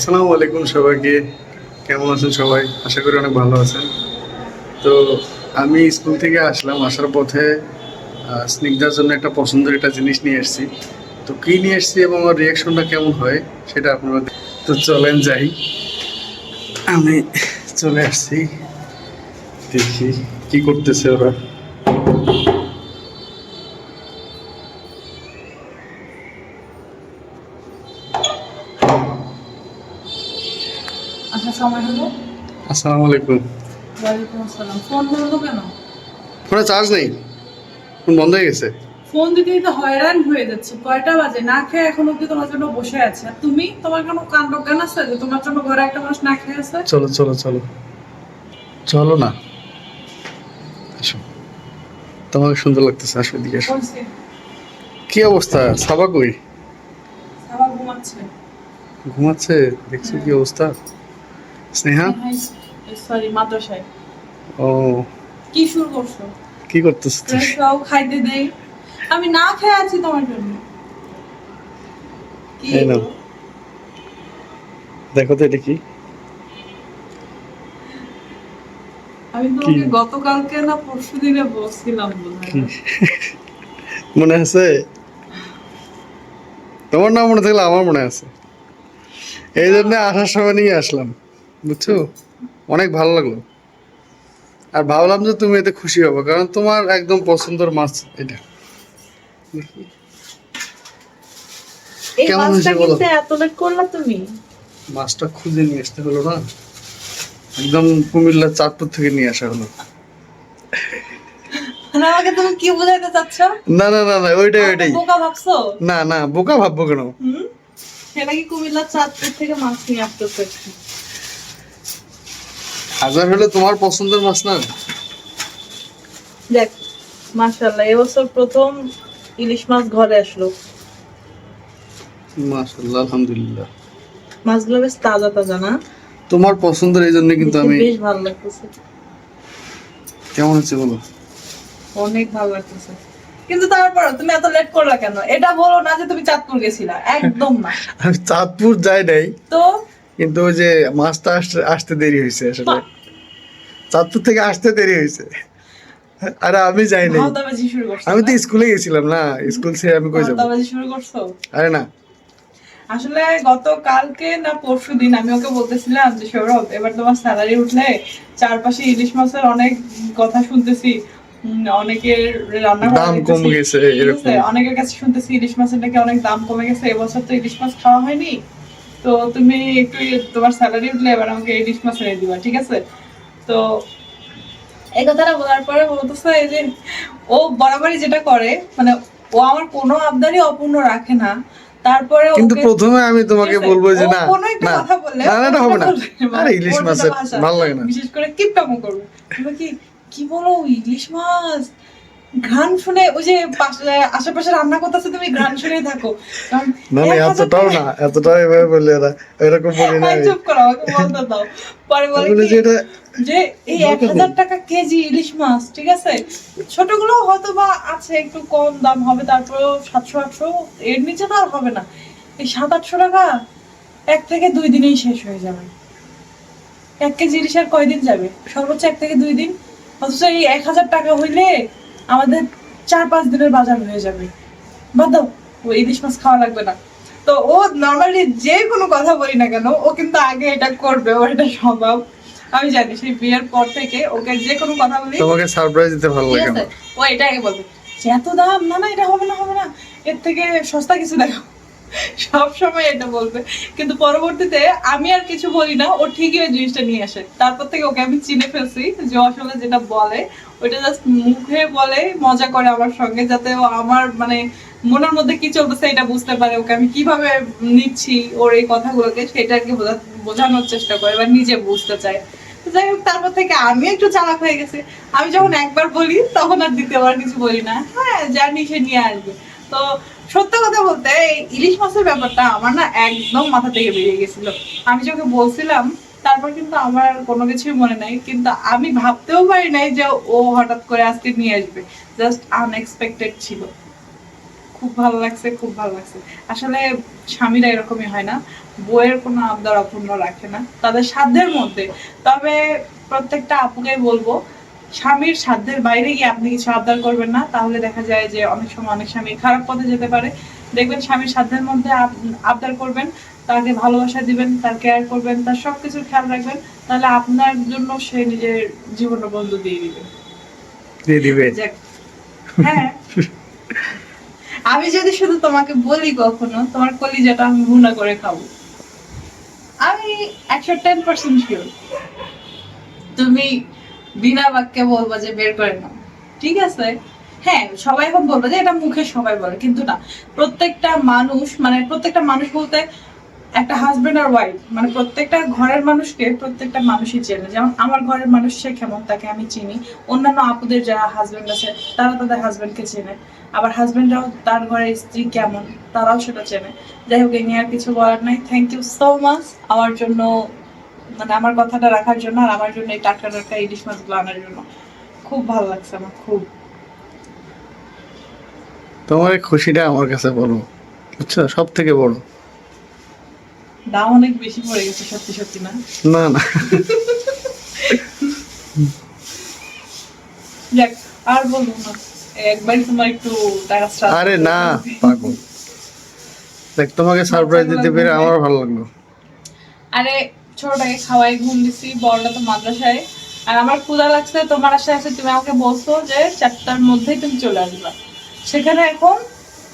আসসালামু আলাইকুম সবাইকে। কেমন আছেন সবাই? আশা করি অনেক ভালো আছেন। তো আমি স্কুল থেকে আসলাম, আসার পথে স্নিগ্ধার জন্য একটা পছন্দের একটা জিনিস নিয়ে এসেছি। তো কী নিয়ে এসেছি এবং আমার রিয়াকশনটা কেমন হয়, সেটা আপনারা তো চলেন যাই। আমি চলে আসছি। দেখি কি করতেছে ওরা। আচ্ছা সময় হলো? আসসালামু আলাইকুম। ওয়ালাইকুম আসসালাম। ফোন বন্ধ কেন? ফোনে চার্জ নেই। ফোন বন্ধ হয়ে গেছে। ফোন দিতে দিতে হয়রান হয়ে যাচ্ছে। কয়টা বাজে? না খেয়ে এখন অব্দি তোমার জন্য বসে আছে। আর তুমি? তোমার কোনো কাণ্ড জ্ঞান আছে যে তোমার জন্য ঘরে একটা মানুষ না খেয়ে আছে? চলো চলো চলো। চলো না। আসো। তোমাকে সুন্দর লাগতেছে। আসো এদিকে আসো। কি অবস্থা? সাবা কই? আবার ঘুমাচ্ছে। ঘুমাচ্ছে? দেখছ কি অবস্থা। স্নেহা? সরি মাদ্রাসায়। ও। কি শুরু করছ? কি করতেছ তুই? হও খাইতে দেই। আমি না খেয়ে আছি তোমার জন্য। কি দেখো তো এটা কি। আমি তোমাকে গতকালকে না পরশু দিনে বলছিলাম মনে আছে? তোমার না মনে থাকলে আমার মনে আছে। এই জন্য আসার সময় নিয়ে আসলাম। বুঝছ? অনেক ভালো লাগল। আর ভাবলাম যে তুমি এতে খুশি হবে কারণ তোমার একদম পছন্দের মাছ এটা। কেমন মাছটা হয়েছে বলো? এত লেট করলা তুমি? মাছটা খুঁজে নিয়ে আসতে হলো না। একদম কুমিল্লা চাঁদপুর থেকে নিয়ে আসা হলো। মানে আমাকে তুমি কি বোঝাইতে চাচ্ছ? না না না না ওইটাই ওইটাই। বোকা ভাবছ? না না বোকা ভাববো কেন? কি কুমিল্লার চাঁদপুর থেকে মাছ নিয়ে আসতেছে। হাজার হলে তোমার পছন্দের মাছ না? দেখ মাশাআল্লাহ এবছর প্রথম ইলিশ মাছ ঘরে আসলো। মাশাল্লাহ আলহামদুলিল্লাহ। মাছগুলো বেশ তাজা তাজা না? তোমার পছন্দের এই জন্য কিন্তু আমি বেশ ভালো লাগতেছে। কেমন হচ্ছে বলো? অনেক ভালো লাগতেছে। কিন্তু তারপর তুমি এত লেট করলা কেন? এটা বলো না যে তুমি চাঁদপুর গেছিলা। একদম না। আমি চাঁদপুর যাই নাই। তো কিন্তু ওই যে মাছটা আসতে দেরি হয়েছে আসলে। চাঁদপুর থেকে আসতে দেরি হয়েছে আরে আমি যাই নাই। আমি তো স্কুলে গেছিলাম না স্কুল ছেড়ে আমি কই যাব? আরে না। আসলে গতকালকে না পরশু দিন আমি ওকে বলতেছিলাম যে সৌরভ এবার তোমার স্যালারি উঠলে চারপাশে ইলিশ মাছের অনেক কথা শুনতেছি। অনেকের রান্না দাম কমে গেছে? অনেকের কাছে শুনতেছি ইলিশ মাছের নাকি অনেক দাম কমে গেছে। এবছর তো ইলিশ মাছ খাওয়া হয়নি। তো তুমি একটু তোমার স্যালারি উঠলে এবার আমাকে ইলিশ মাছ এনে দিবা ঠিক আছে? তো এই কথাটা বলার পরে বলতেছে এই যে ও বরাবরই যেটা করে মানে ও আমার কোনো আবদারই অপূর্ণ রাখে না। তারপরে কিন্তু প্রথমে আমি তোমাকে বলব যে না না কথা বললে, না না, হবে না। আরে ইলিশ ভাষা, ভালো লাগে না। বিশেষ করে কিপটামো করবে। কি কি বলো ইলিশ মাছ? ঘ্রাণ শুনে ওই যে আশেপাশে রান্না করতেছে তুমি ঘ্রাণ শুনে থাকো। না না এতটাও না এতটাও এভাবে বললে এরা এরকম বলি না চুপ করো আমাকে বলতে দাও। পরে বলে বলে যে এটা যে এই এক হাজার টাকা কেজি ইলিশ মাছ ঠিক আছে? ছোটগুলো হয়তো বা আছে একটু কম দাম হবে তারপরেও সাতশো আটশো এর নিচে তো আর হবে না। এই সাত আটশো টাকা এক থেকে দুই দিনেই শেষ হয়ে যাবে। এক কেজি ইলিশ আর কয়দিন যাবে? সর্বোচ্চ এক থেকে দুই দিন। অথচ এই এক হাজার টাকা হইলে আমাদের চার পাঁচ দিনের বাজার হয়ে যাবে। বাদ দাও ও ইলিশ মাছ খাওয়া লাগবে না। তো ও নর্মালি যে কোনো কথা বলি না কেন ও কিন্তু আগে এটা করবে ওর এটা সম্ভব। আমি জানি সেই বিয়ের পর থেকে ওকে যে কোনো কথা বলি তোমাকে সারপ্রাইজ দিতে ভালো লাগে ও এটা আগে বলবে। এত দাম? না না এটা হবে না হবে না। এর থেকে সস্তা কিছু দেখো সব সময় এটা বলবে। কিন্তু পরবর্তীতে আমি আর কিছু বলি না, ও ঠিকই ওই জিনিসটা নিয়ে আসে। তারপর থেকে ওকে আমি চিনে ফেলছি যে আসলে যেটা বলে, ওইটা জাস্ট মুখে বলে, মজা করে আমার সঙ্গে, যাতে ও আমার মানে মনের মধ্যে কি চলতেছে এটা বুঝতে পারে। ওকে আমি কীভাবে নিচ্ছি ওর এই কথাগুলোকে সেটাকে বোঝা- বোঝানোর চেষ্টা করে বা নিজে বুঝতে চায়। যাই হোক, তারপর থেকে আমি একটু চালাক হয়ে গেছি। আমি যখন একবার বলি, তখন আর দ্বিতীয়বার কিছু বলি না। হ্যাঁ জানি সে নিয়ে আসবে। তো সত্য কথা বলতে, এই ইলিশ মাছের ব্যাপারটা আমার না একদম মাথা থেকে বেরিয়ে গেছিল। আমি যখন বলছিলাম, তারপর কিন্তু আমার কোনো কিছুই মনে নাই। কিন্তু আমি ভাবতেও পারি নাই যে ও হঠাৎ করে আজকে নিয়ে আসবে। জাস্ট আনএক্সপেক্টেড ছিল। খুব ভালো লাগছে, খুব ভালো লাগছে। আসলে স্বামীরা এরকমই হয় না। বইয়ের কোনো আবদার অপূর্ণ রাখে না। তাদের সাধ্যের মধ্যে। তবে প্রত্যেকটা আপুকে বলব স্বামীর সাধ্যের বাইরে গিয়ে আপনি কিছু আবদার করবেন না। তাহলে দেখা যায় যে অনেক সময় অনেক স্বামী খারাপ পথে যেতে পারে। দেখবেন স্বামীর সাধ্যের মধ্যে আবদার করবেন তাকে ভালোবাসা দিবেন তার কেয়ার করবেন তার সবকিছুর খেয়াল রাখবেন। তাহলে আপনার জন্য সে নিজের জীবন বন্ধু দিয়ে দিবে। দিয়ে দিবে। হ্যাঁ। আমি যদি শুধু তোমাকে বলি কখনো তোমার কলিজাটা আমি ভুনা করে খাব। আমি একশো টেন পার্সেন্ট শিওর তুমি বিনা বাক্যে বলব যে বের করে নাও। ঠিক আছে? হ্যাঁ সবাই এখন বলব যে এটা মুখে সবাই বলে, কিন্তু না। প্রত্যেকটা মানুষ মানে প্রত্যেকটা মানুষ বলতে একটা হাজবেন্ড আর ওয়াইফ মানে প্রত্যেকটা ঘরের মানুষকে প্রত্যেকটা মানুষই চেনে। যেমন আমার ঘরের মানুষ, সে কেমন? তাকে আমি চিনি। অন্যান্য আপুদের যারা হাজবেন্ড আছে, তারা তাদের হাজবেন্ডকে চেনে। আবার হাজবেন্ডরাও তার ঘরের স্ত্রী কেমন? তারাও সেটা চেনে। যাই হোক এই নিয়ে আর কিছু বলার নাই। থ্যাংক ইউ সো মাচ আমার জন্য মানে আমার কথাটা রাখার জন্য আর আমার জন্য এই টাটকা টাটকা ইলিশ মাছগুলো আনার জন্য। খুব ভালো লাগছে আমার খুব। তোমার খুশিটা আমার কাছে বড় বুঝছ? সব থেকে বড়। দাম অনেক বেশি পড়ে গেছে সত্যি সত্যি না? না না। যাক আর বলব না একবারই তোমার একটু আরে না। পাগল। দেখ তোমাকে সারপ্রাইজ দিতে পেরে আমার ভালো লাগল। আরে ছোটটাকে খাওয়াই ঘুম দিছি বড়টা তো মাদ্রাসায়। আর আমার ক্ষুধা লাগছে তোমার আশা আছে তুমি আমাকে বলছো যে চারটার মধ্যেই তুমি চলে আসবা। সেখানে এখন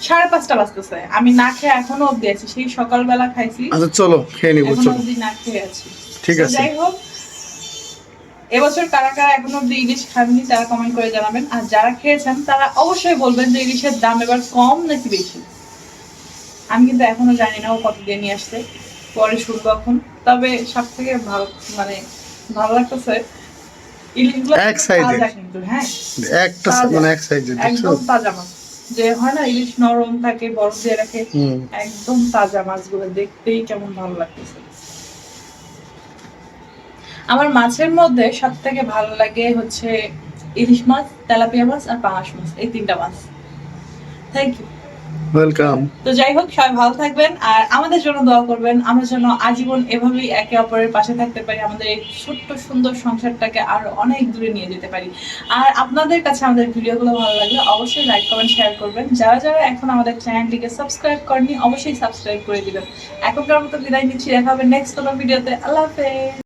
সাড়ে পাঁচটা বাজতেছে। আমি না খেয়ে এখনও অব্দি আছি সেই সকালবেলা খাইছি। আচ্ছা চলো খেয়ে নিবো চলো। না খেয়ে আছি। ঠিক আছে। যাই হোক এবছর কারা কারা এখনও অব্দি ইলিশ খাননি তারা কমেন্ট করে জানাবেন। আর যারা খেয়েছেন তারা অবশ্যই বলবেন যে ইলিশের দাম এবার কম নাকি বেশি। আমি কিন্তু এখনও জানি না ও কত দিয়ে নিয়ে আসছে। পরে শুনব এখন। তবে সব থেকে ভালো মানে ভালো লাগতেছে এক হ্যাঁ। একটা মানে এক সাইজে একদম তাজা মাছ। যে হয় না ইলিশ নরম থাকে বরফ দিয়ে রাখে একদম তাজা মাছগুলো দেখতেই কেমন ভালো লাগতেছে। আমার মাছের মধ্যে সব থেকে ভালো লাগে হচ্ছে ইলিশ মাছ তেলাপিয়া মাছ আর পাঙাশ মাছ এই তিনটা মাছ। থ্যাংক ইউ ওয়েলকাম তো যাই হোক, সবাই ভালো থাকবেন আর আমাদের জন্য দোয়া করবেন। আমরা যেন আজীবন এভাবেই একে অপরের পাশে থাকতে পারি, আমাদের এই ছোট্ট সুন্দর সংসারটাকে আরও অনেক দূরে নিয়ে যেতে পারি। আর আপনাদের কাছে আমাদের ভিডিওগুলো ভালো লাগলে অবশ্যই লাইক, কমেন্ট, শেয়ার করবেন। যারা যারা এখন আমাদের চ্যানেলটিকে সাবস্ক্রাইব করেনি অবশ্যই সাবস্ক্রাইব করে দিবেন। এখনকার মতো বিদায় নিচ্ছি, দেখা হবে নেক্সট কোনো ভিডিওতে। আল্লাহ হাফেজ।